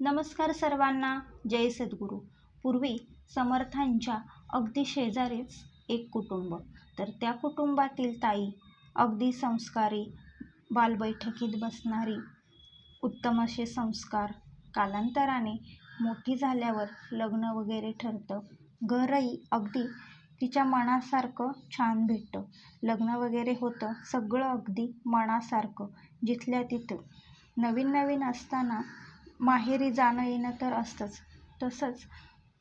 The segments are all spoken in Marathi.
नमस्कार सर्वांना. जय सद्गुरू. पूर्वी समर्थांच्या अगदी शेजारीच एक कुटुंब. तर त्या कुटुंबातील ताई अगदी संस्कारी बालबैठकीत बसणारी उत्तम असे संस्कार कालांतराने मोठी झाल्यावर लग्न वगैरे ठरतं. घरही अगदी तिच्या मनासारखं छान भेटतं. लग्न वगैरे होतं सगळं अगदी मनासारखं जिथल्या तिथं. नवीन नवीन असताना माहेरी जाणं येणं तर असतंच. तसंच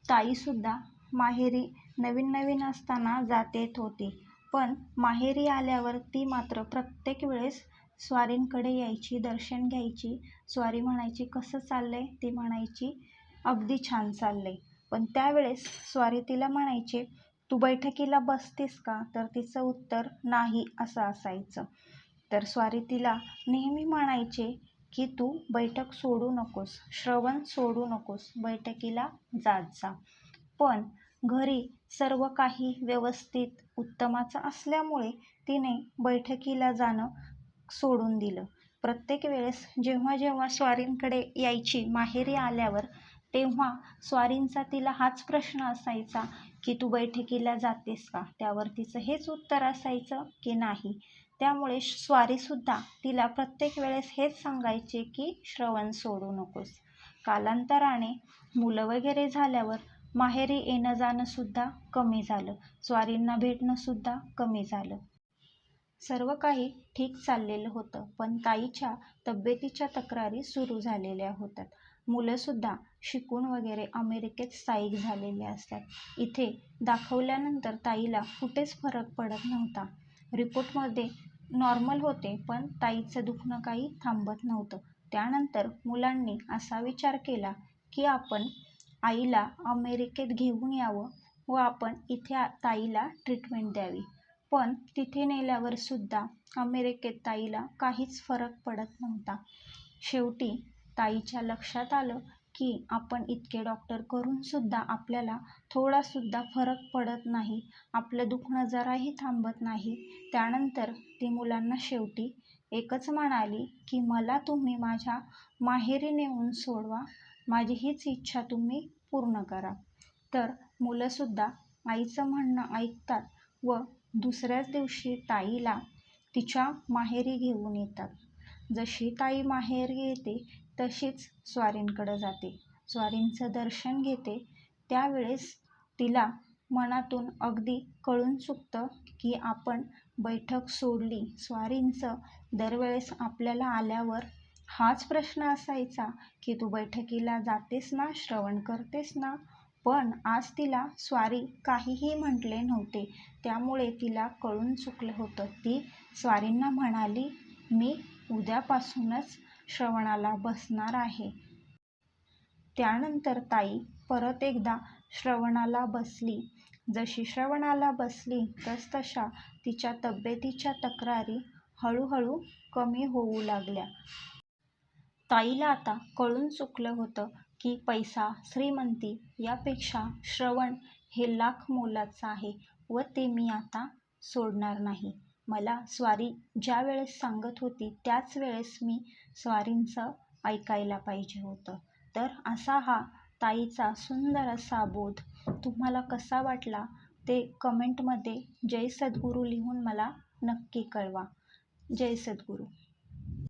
ताईसुद्धा माहेरी नवीन नवीन असताना जात येत होती. पण माहेरी आल्यावर ती मात्र प्रत्येक वेळेस स्वारींकडे यायची दर्शन घ्यायची. स्वारी म्हणायची कसं चाललं आहे ती म्हणायची अगदी छान चाललं आहे पण त्यावेळेस स्वारी तिला म्हणायचे तू बैठकीला बसतेस का? तर तिचं उत्तर नाही असं असायचं. तर स्वारी तिला नेहमी म्हणायचे की तू बैठक सोडू नकोस श्रवण सोडू नकोस बैठकीला जात जा. पण घरी सर्व काही व्यवस्थित उत्तमाचं असल्यामुळे तिने बैठकीला जाणं सोडून दिलं. प्रत्येक वेळेस जेव्हा जेव्हा स्वारींकडे यायची माहेरी आल्यावर तेव्हा स्वारींचा तिला हाच प्रश्न असायचा की तू बैठकीला जातेस का? त्यावर तिचं हेच उत्तर असायचं की नाही. त्यामुळे स्वारीसुद्धा तिला प्रत्येक वेळेस हेच सांगायचे की श्रवण सोडू नकोस. कालांतराने मुलं वगैरे झाल्यावर माहेरी येणं जाणंसुद्धा कमी झालं. स्वारींना भेटणंसुद्धा कमी झालं. सर्व काही ठीक चाललेलं होतं. पण ताईच्या तब्येतीच्या तक्रारी सुरू झालेल्या होत्या. मुलंसुद्धा शिकून वगैरे अमेरिकेत स्थायिक झालेले असतात. इथे दाखवल्यानंतर ताईला कुठेच फरक पडत नव्हता. रिपोर्टमध्ये नॉर्मल होते पण ताईचं दुखणं काही थांबत नव्हतं. त्यानंतर मुलांनी असा विचार केला की आपण आईला अमेरिकेत घेऊन यावं व आपण इथे ताईला ट्रीटमेंट द्यावी. पण तिथे नेल्यावर सुद्धा अमेरिकेत ताईला काहीच फरक पडत नव्हता. शेवटी ताईच्या लक्षात आलं की आपण इतके डॉक्टर करूनसुद्धा आपल्याला थोडासुद्धा फरक पडत नाही. आपलं दुखणं जराही थांबत नाही. त्यानंतर ती मुलांना शेवटी एकच म्हणाली की मला तुम्ही माझ्या माहेरी नेऊन सोडवा. माझी हीच इच्छा तुम्ही पूर्ण करा. तर मुलंसुद्धा आईचं म्हणणं ऐकतात व दुसऱ्याच दिवशी ताईला तिच्या माहेरी घेऊन येतात. जशी ताई माहेरी येते तशीच स्वारींकडं जाते. स्वारींचं दर्शन घेते. त्यावेळेस तिला मनातून अगदी कळून चुकतं की आपण बैठक सोडली. स्वारींचं दरवेळेस आपल्याला आल्यावर हाच प्रश्न असायचा की तू बैठकीला जातेस ना? श्रवण करतेस ना? पण आज तिला स्वारी काहीही म्हटले नव्हते. त्यामुळे तिला कळून चुकलं होतं ती स्वारींना म्हणाली मी उद्यापासूनच श्रवणाला बसणार आहे. त्यानंतर ताई परत एकदा श्रवणाला बसली. जशी श्रवणाला बसली तसतशा तिच्या तब्येतीच्या तक्रारी हळूहळू कमी होऊ लागल्या. ताईला आता कळून चुकलं होतं की पैसा श्रीमंती यापेक्षा श्रवण हे लाख मोलाचं आहे व ते मी आता सोडणार नाही. मला स्वारी ज्या वेळेस सांगत होती त्याच वेळेस मी स्वारींचं ऐकायला पाहिजे होतं. तर असा हा ताईचा सुंदर असा बोध तुम्हाला कसा वाटला ते कमेंटमध्ये जय सद्गुरू लिहून मला नक्की कळवा. जय सद्गुरू.